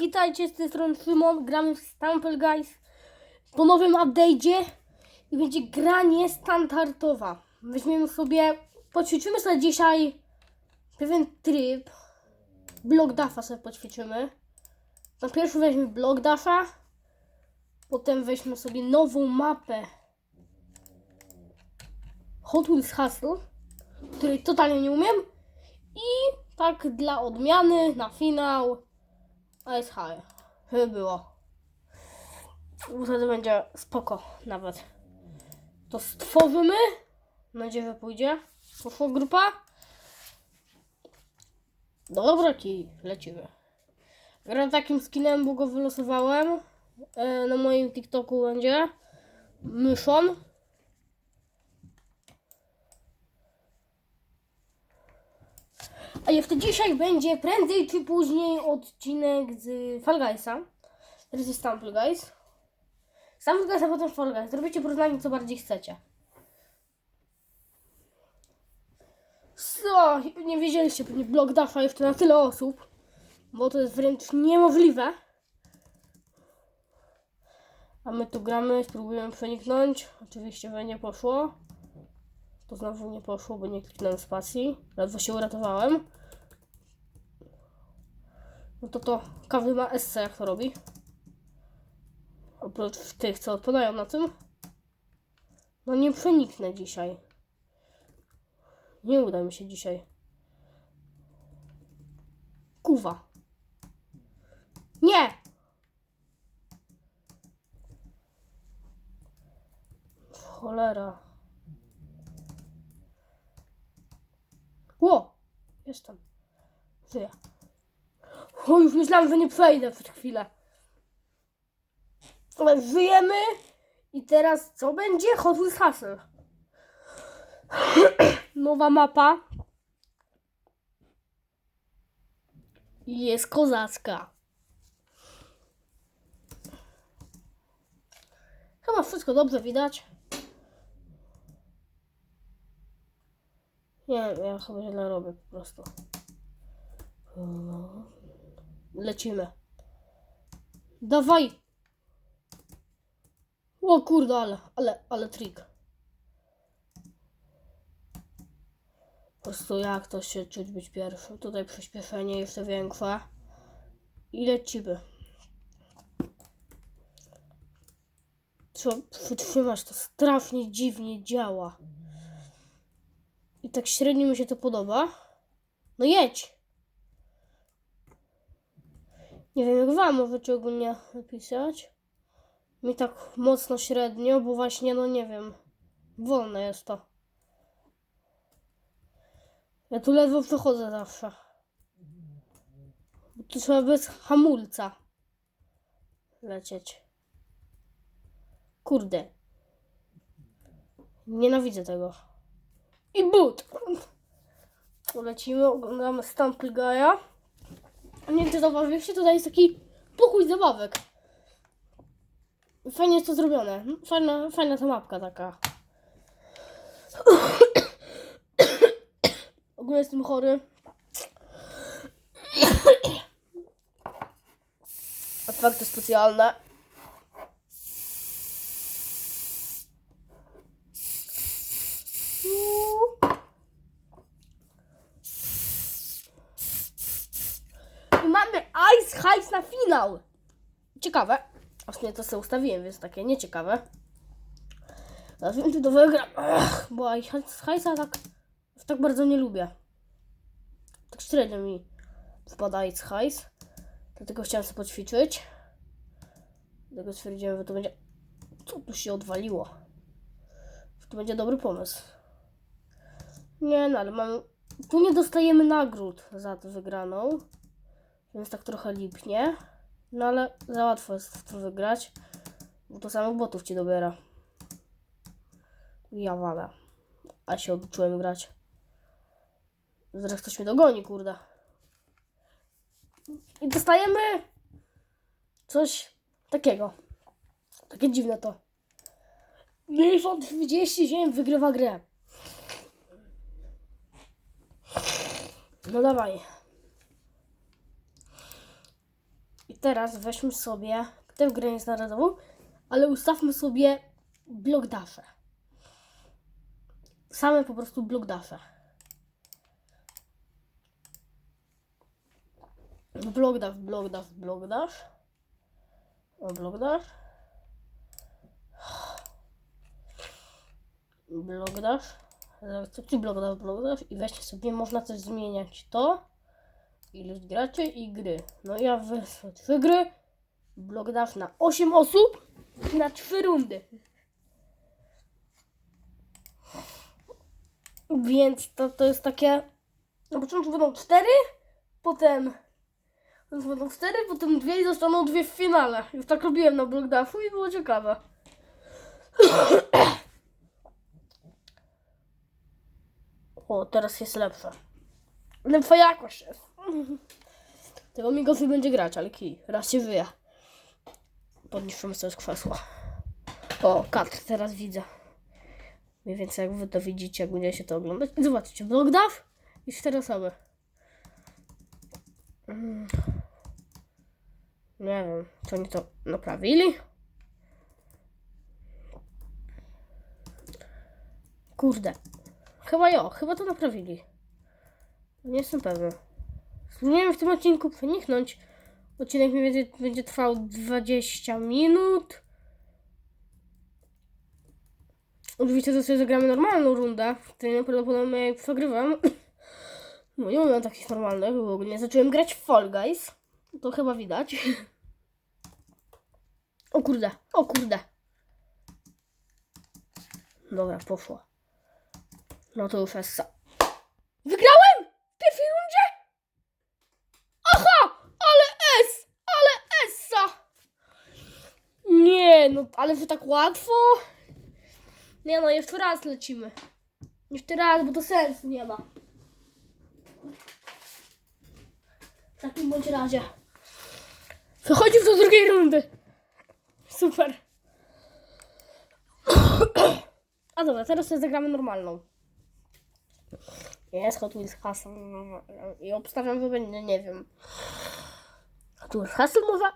witajcie z tej strony Szymon, gramy w Stample Guys po nowym update'cie i będzie gra niestandardowa. Weźmiemy sobie, poćwiczymy sobie dzisiaj pewien tryb, Block Dasha sobie poćwiczymy. Na pierwszy weźmy Block potem weźmy sobie nową mapę Hot Wheels Hustle, której totalnie nie umiem i tak dla odmiany na finał Ice High. Żeby było. Wtedy będzie spoko nawet. To stworzymy. Mam nadzieję, że pójdzie. Poszła grupa. Dobra, ci lecimy. Gram takim skinem, bo go wylosowałem. E, na moim TikToku będzie. Myszon. A jeszcze dzisiaj będzie prędzej czy później odcinek z Fall Guysa. Teraz jest Stumble Guys. Stumble Guys, a potem Fall Guys. Zrobicie porównanie, co bardziej chcecie. Co? Nie wiedzieliście pewnie blog Dasha jeszcze na tyle osób. Bo to jest wręcz niemożliwe. A my tu gramy, spróbujemy przeniknąć. Oczywiście, że nie poszło. To znowu nie poszło, bo nie kliknąłem spacji. Ledwo się uratowałem. No to to każdy ma SC jak to robi. Oprócz tych, co odpadają na tym. No nie przeniknę dzisiaj. Nie uda mi się dzisiaj. Kuwa. Nie! Cholera. Ło! Jestem. Żyję. O, już myślałam, że nie przejdę przez chwilę. Ale żyjemy i teraz co będzie? Hot Wheels. Nowa mapa. Jest kozacka. Chyba wszystko dobrze widać. Nie, ja chyba źle robię po prostu. Lecimy. Dawaj! O kurde, ale, ale, ale trik. Po prostu jak to się czuć być pierwszym. Tutaj przyspieszenie jeszcze większe. I lecimy. Trzeba przytrzymać, to strasznie dziwnie działa. I tak średnio mi się to podoba. No jedź! Nie wiem jak wam możecie ogólnie napisać. Mi tak mocno średnio, bo właśnie no nie wiem. Wolne jest to. Ja tu ledwo przechodzę zawsze. Bo tu trzeba bez hamulca lecieć. Kurde. Nienawidzę tego. I but! Lecimy, oglądamy Stample Guy'a. Nie wiem, czy zauważyliście, tutaj jest taki pokój zabawek. Fajnie jest to zrobione. Fajna, fajna ta mapka taka. Ogólnie jestem chory. Efekty specjalne. I mamy Ice Heights na finał. Ciekawe. Właśnie to sobie ustawiłem, więc takie nieciekawe. Wiem, czy to wygram. Ech, bo Heightsa tak, tak bardzo nie lubię. Tak średnio mi wpada Ice Heights. Dlatego chciałem sobie poćwiczyć. Dlatego stwierdziłem, że to będzie... Co tu się odwaliło? Że to będzie dobry pomysł. Nie no, ale mamy... Tu nie dostajemy nagród za tę wygraną. Więc tak trochę lipnie. No ale za łatwo jest to wygrać. Bo to samych botów ci dobiera. Ja walę. A się oduczyłem grać. Zaraz ktoś mnie dogoni, kurde. I dostajemy coś takiego. Takie dziwne to. Milfon 37 wygrywa grę. No dawaj. I teraz weźmy sobie tę grę niestandardowo, ale ustawmy sobie blok dasze. Same po prostu blok dasze. Blok dash, blok dash, blok dash. O, blok dash. Blok blok blok i weźcie sobie, można też zmieniać to. Ilość graczy i gry. No ja wezmę trzy gry. Blok dash na 8 osób na 3 rundy. Więc to, to jest takie. Na początku będą 4, potem będą 4, potem dwie i zostaną dwie w finale. Już tak robiłem na Block Dashu i było ciekawe. O, teraz jest lepsze. Lepsza jakość jest. Tego mi gorzej będzie grać, ale kij. Raz się wyje. Podniszczymy sobie z krzesła. O, kat, teraz widzę. Mniej więcej jak wy to widzicie, jak będziecie to oglądać. Zobaczcie, Dash i cztery osoby. Mm. Nie wiem, czy oni to naprawili? Kurde. Chyba jo, chyba to naprawili. Nie jestem pewny. Spróbujemy w tym odcinku przeniknąć. Odcinek mniej więcej będzie trwał 20 minut. Oczywiście to sobie zagramy normalną rundę, w której najprawdopodobniej przegrywam. No nie mam takich normalnych, bo ogólnie zacząłem grać w Fall Guys. To chyba widać. O kurde, o kurde. Dobra, poszło. No to już Essa. Wygrałem! W pierwszej rundzie! Aha! Ale S! Ale Essa! Nie, no ale że tak łatwo? Nie no, jeszcze raz lecimy. Jeszcze raz, bo to sensu nie ma. W takim bądź razie. Przechodził do drugiej rundy. Super. A dobra, teraz sobie zagramy normalną. Jest Hot Wheels Hustle. I obstawiam, że będzie, nie wiem. Hot Wheels Hustle może?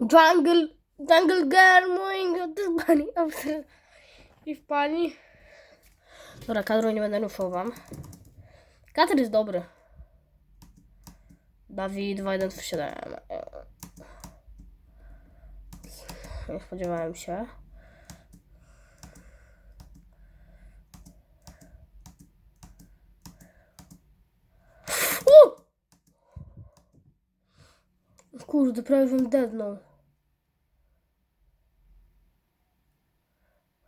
Jungle, Jungle Girl, moing, this bunny. I w pani. Dobra, kadru nie będę ruszył wam. Kater jest dobry. Dawid 2137. Nie spodziewałem się. Kurde, prawie bym dednął.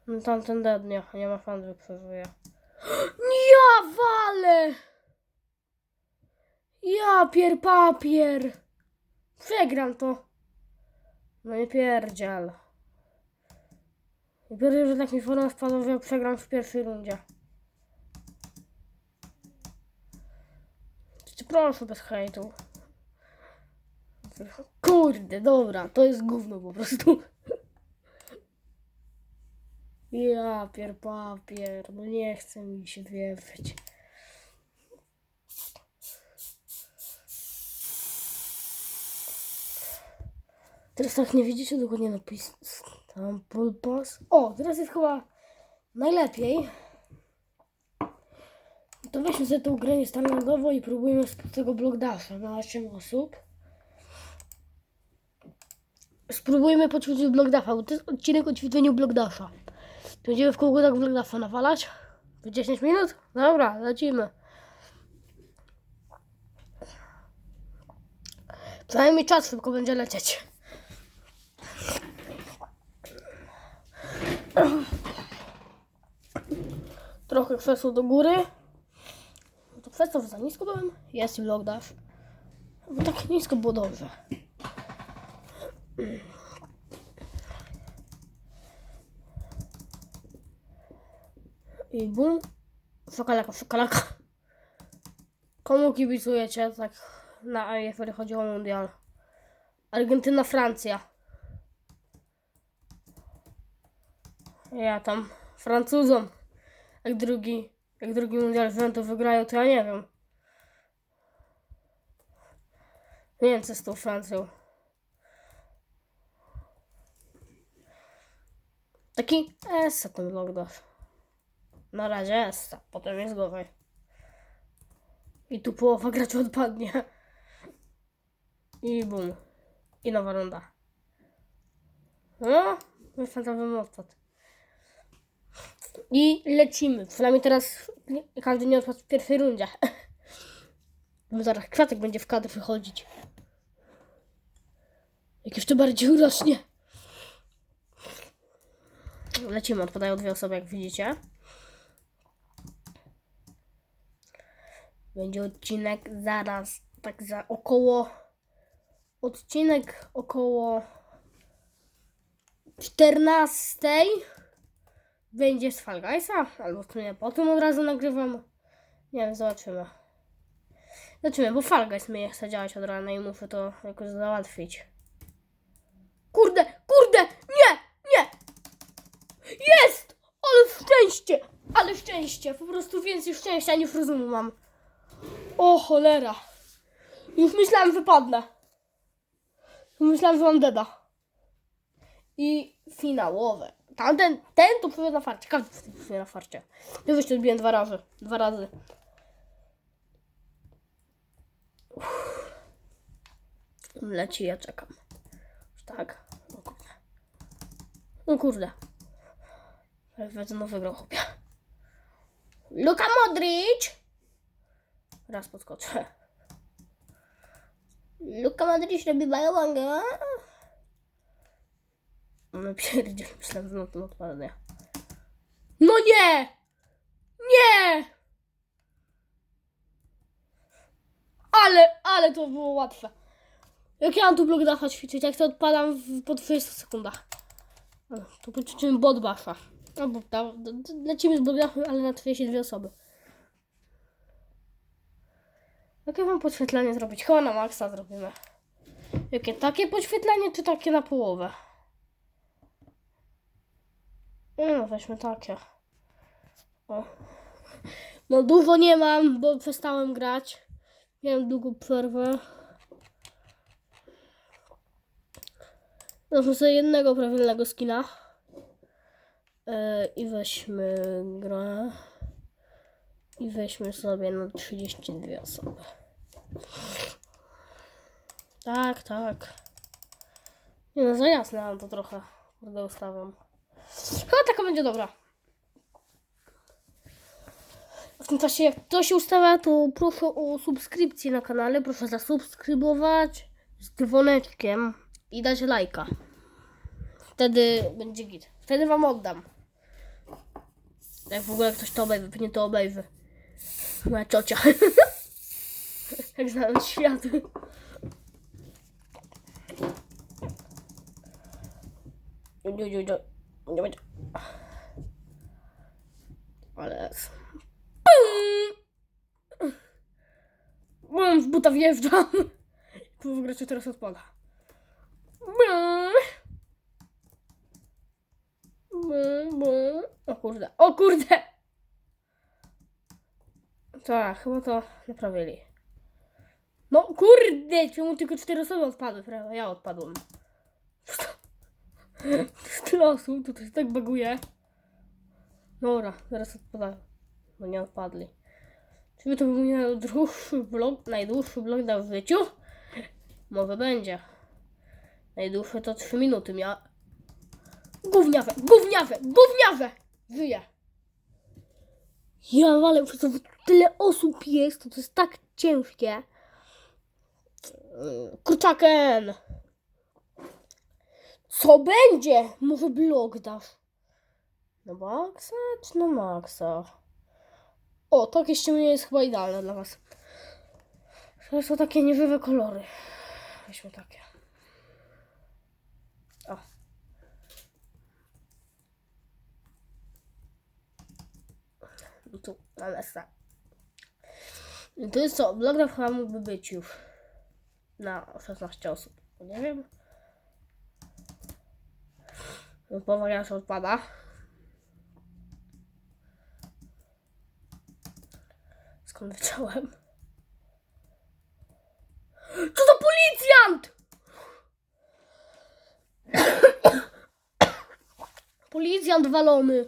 No tamten dednie, nie ma fan, przeżyje. Ja walę! Ja pier papier! Przegram to. No nie pierdziel. Pierdziel, że tak mi forma spadła, że przegram w pierwszej rundzie. Proszę bez hejtu. Kurde, dobra, to jest gówno po prostu. Ja pier papier, no nie chce mi się wierzyć. Teraz tak nie widzicie dokładnie napis. Tam pulpas. O, teraz jest chyba najlepiej. To weźmy sobie tą grę standardowo i próbujemy z tego block dasha na 8 osób. Spróbujmy poćwiczyć block dasha, bo to jest odcinek o ćwiczeniu block dasha. To Będziemy w kółko tak block dasha nawalać. W 10 minut? Dobra, lecimy. Przynajmniej czas szybko będzie lecieć. Trochę krzesło do góry. No to krzesło za nisko byłem. Jest i vlog dash. Bo tak nisko było dobrze. I bum. Szokalaka, szokalaka. Komu kibicujecie tak na jeżeli chodzi o mundial? Argentyna, Francja. Ja tam Francuzom. Jak drugi, jak drugi mundial rzędu wygrają, to ja nie wiem. Nie wiem, co z tą Francją. Taki essa ten lockdown. Na razie essa, potem jest gorzej. I tu połowa graczy odpadnie. I bum. I nowa runda. No, wyfantowy odpad. I lecimy. Przynajmniej teraz każdy nie odpadł w pierwszej rundzie. Bo zaraz kwiatek będzie w kadr wychodzić. Jak jeszcze bardziej urośnie. Lecimy, odpadają dwie osoby, jak widzicie. Będzie odcinek zaraz, tak za około. Odcinek około 14 będzie z Fall Guysa, albo w sumie potem od razu nagrywam. Nie wiem, zobaczymy. Zobaczymy, bo Fall Guys mnie chce działać od rana i muszę to jakoś załatwić. Kurde, kurde, nie, nie! Jest! Ale szczęście! Ale szczęście! Po prostu więcej szczęścia niż rozumu mam. O cholera. Już myślałem, że padnę. Już myślałem, że mam deda. I finałowe. Tamten, ten to próbuje na farcie. Każdy próbuje na farcie. Ja już odbiłem dwa razy. Dwa razy. Uff. Leci, ja czekam. Tak. O kurde. O kurde. Prawie znowu wygrał chłopie. Luka Modric! Raz podskoczę. Luka Modric robi bałagę. No pierdziel, myślałem, że na tym odpadnie. No nie! Nie! Ale, ale to było łatwe. Jak ja mam tu blok dacha ćwiczyć, jak to odpadam w, po 20 sekundach. No, to poćwiczymy bot basza. Albo ta, d- d- lecimy z dachu, ale na 32 osoby. Jakie mam podświetlenie zrobić? Chyba na maksa zrobimy. Jakie takie podświetlenie, czy takie na połowę? No, weźmy takie. O. No dużo nie mam, bo przestałem grać. Miałem długą przerwę. Weźmy sobie jednego prawilnego skina. Yy, I weźmy grę. I weźmy sobie na 32 osoby. Tak, tak. Nie no, za jasne to trochę. Kurde ustawiam. Chyba taka będzie dobra. W tym czasie, jak to się ustawia, to proszę o subskrypcję na kanale. Proszę zasubskrybować z dzwoneczkiem i dać lajka. Wtedy będzie git. Wtedy wam oddam. Jak w ogóle ktoś to obejrzy, pewnie to obejrzy. Moja ciocia. Jak znałem świat. Nie, będzie. Ale. Bum, w buta wjeżdżam. Połowa graczy teraz odpada. Bum. Bum, bum. O kurde, o kurde! Tak, chyba to naprawili. No kurde, czemu tylko cztery osoby odpadły? Ja odpadłem. Losu, to się tak baguje. Dobra, zaraz odpadają. Bo nie odpadli. Czy to był najdłuższy vlog, najdłuższy vlog na życiu? Może będzie. Najdłuższe to 3 minuty miała. Gówniawe, gówniawe, gówniawe! Żyję. Ja ale przez to tyle osób jest, to, jest tak ciężkie. Kurczaken! Co będzie? Może blok dasz? Na maksa czy na maksa? O, takie ściemnienie jest chyba idealne dla was. To są takie nieżywe kolory. Weźmy takie. tu na lesa. To jest co, blogram chyba mógłby być już na 16 osób. Nie wiem. No, Powariasz odpada. Skąd wiedziałem? Co to policjant? policjant walony.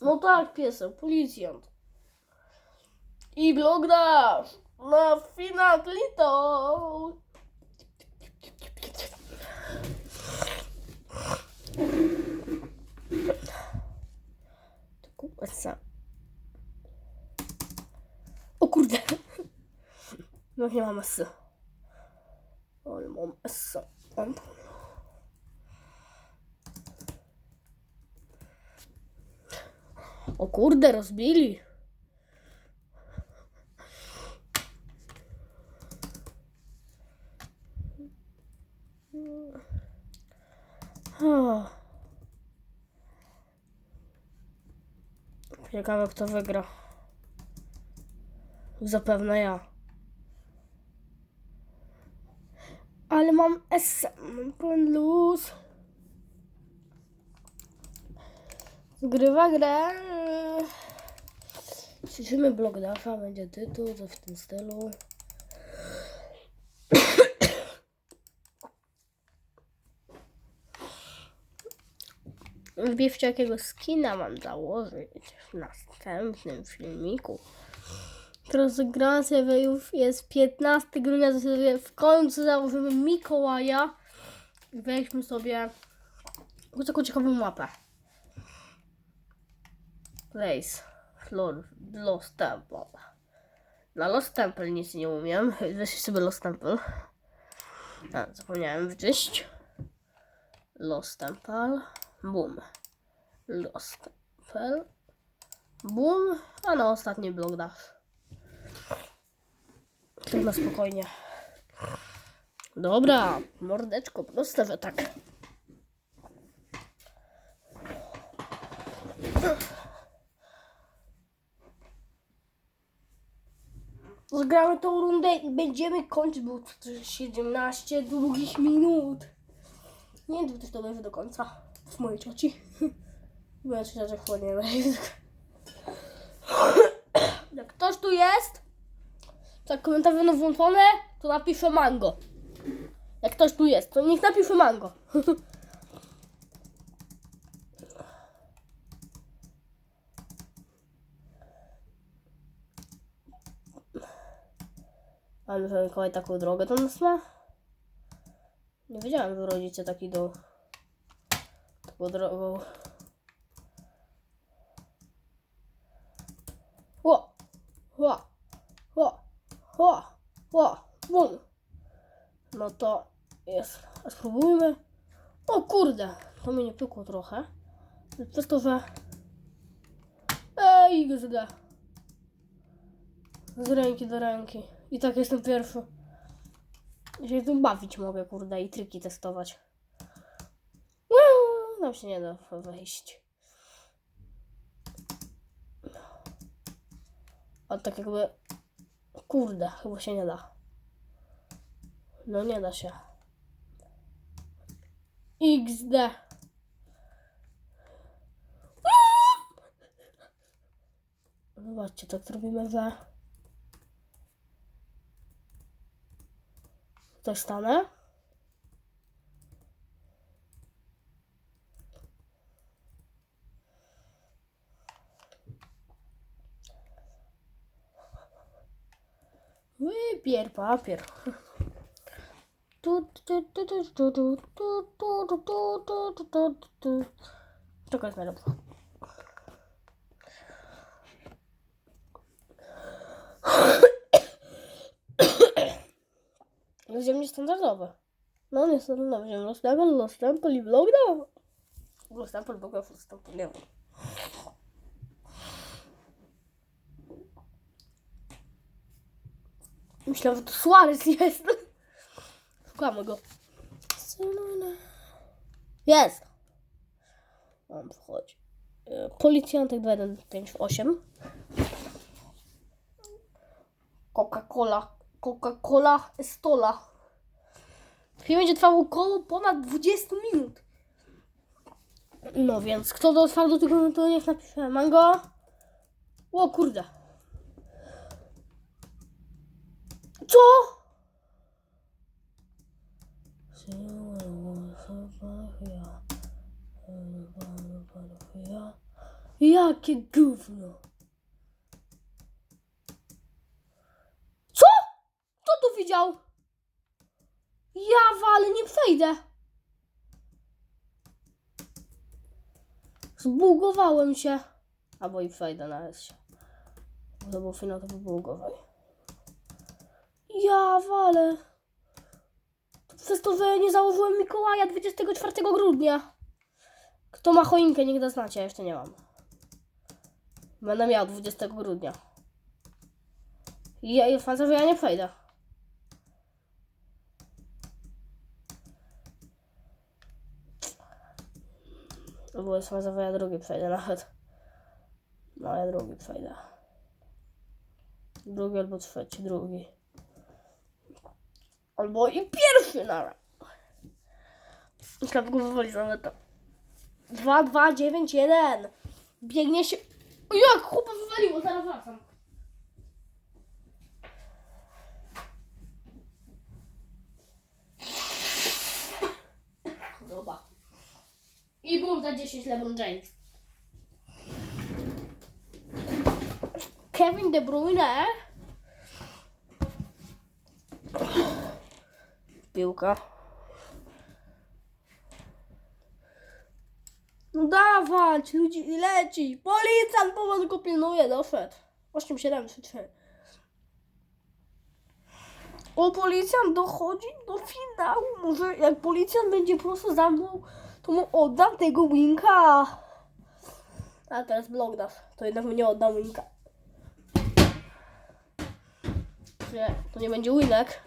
No tak, piesek, policjant. I blogdasz na finał lito. Kurwa. O kurde. No nie mam S. kurde, rozbili. Oh. Ciekawe kto wygra. Zapewne ja. Ale mam S. Mam luz. Zgrywa grę. Ćwiczymy blok dasza, będzie tytuł, coś w tym stylu. Wbijcie jakiego skina mam założyć w następnym filmiku. Rozegracja już jest 15 grudnia, to w końcu założymy Mikołaja weźmy sobie taką ciekawą mapę. Place. Floor. Lost Temple. Na Lost Temple nic nie umiem. Weź sobie Lost Temple. A, zapomniałem wyczyść. Lost Temple. Boom. Lost Temple. Boom. A na ostatni blok dasz. Tak na spokojnie. Dobra, mordeczko, proste, tak. Zgramy tą rundę i będziemy kończyć, bo to 17 długich minut. Nie wiem, czy to będzie do końca. W mojej cioci. Moja ciocia że będzie. Jak ktoś tu jest, tak komentarze będą włączone, to napiszę mango. Jak ktoś tu jest, to niech napisze mango. Ale że Mikołaj taką drogę do nas ma? Nie wiedziałem, że rodzice taki do... taką drogą... Ło! Ło! Ło! Ło! Ło! Bum! No to jest. A spróbujmy. O kurde! To mnie nie pykło trochę. Przez to, że... Ej, gzda. Z ręki do ręki. I tak jestem pierwszy. Ja się tu bawić mogę, kurde, i triki testować. Uuu, Tam się nie da wejść. A tak jakby... Kurde, chyba się nie da. No nie da się. XD. Zobaczcie, tak zrobimy, że... dostanę. Wybier papier. Czego jest najlepsze? ziem niestandardowe. No niestandardowe ziem. Rozstępem, rozstępem i blogdown. Rozstępem, blogdown, rozstępem, nie wiem. Myślałem, że to Suarez jest. Szukamy go. Jest! On wchodzi. E, policjantek 2158. Coca-Cola. Coca-Cola Estola. Film będzie trwał około ponad 20 minut. No więc, kto dotrwał do tego momentu, niech napisze mango. O kurde. Co? Jakie gówno. Co? Kto to widział? Ja walę, nie przejdę. Zbugowałem się. Albo i przejdę się. Bo to był finał, to gorzej. Ja walę. Przez to, że nie założyłem Mikołaja 24 grudnia. Kto ma choinkę, niech znać, ja jeszcze nie mam. Będę miał 20 grudnia. I ja, że ja nie przejdę. Było sądzę, że ja drugi przejdę nawet. No, ja drugi przejdę. Drugi albo trzeci, drugi. Albo i pierwszy nawet. Go wywali za to. 2, 2, 9, 1. Biegnie się. O jak chłopa wywaliło, zaraz wracam. Dobra. I bum za 10 LeBron James. Kevin De Bruyne. Piłka. No dawać, ludzi leci. Policjant powoli go pilnuje, doszedł. 8, 7, 3, 3. O, policjant dochodzi do finału. Może jak policjant będzie prosto za mną, to mu oddam tego winka. A teraz blok dasz. To jednak mu nie oddam winka. Nie, to nie będzie winek,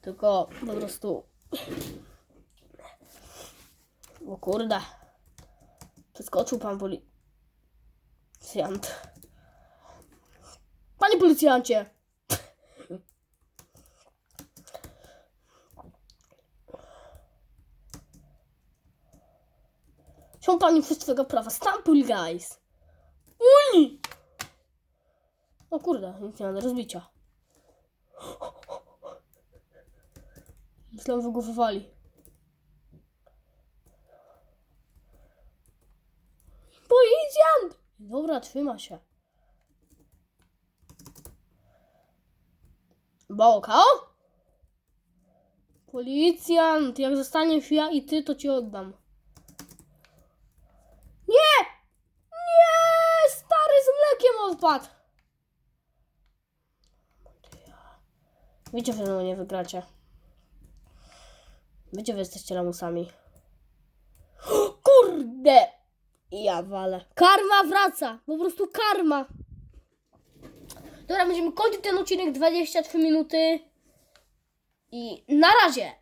tylko po prostu... O kurde. Przeskoczył pan policjant. Panie policjancie! Są pani wszystkiego prawa. Stampuj, guys! Uni! O kurde, nic nie ma do rozbicia. Myślałem, że go wywali. Policjant! Dobra, trzyma się. Boka? Policjant, jak zostaniesz ja i ty, to ci oddam. Nie! Nie! Stary z odpadł! Wiecie, że no nie wygracie. Wiecie, wy jesteście lamusami. Kurde! Ja walę. Karma wraca. Po prostu karma. Dobra, będziemy kończyć ten odcinek 23 minuty. I na razie.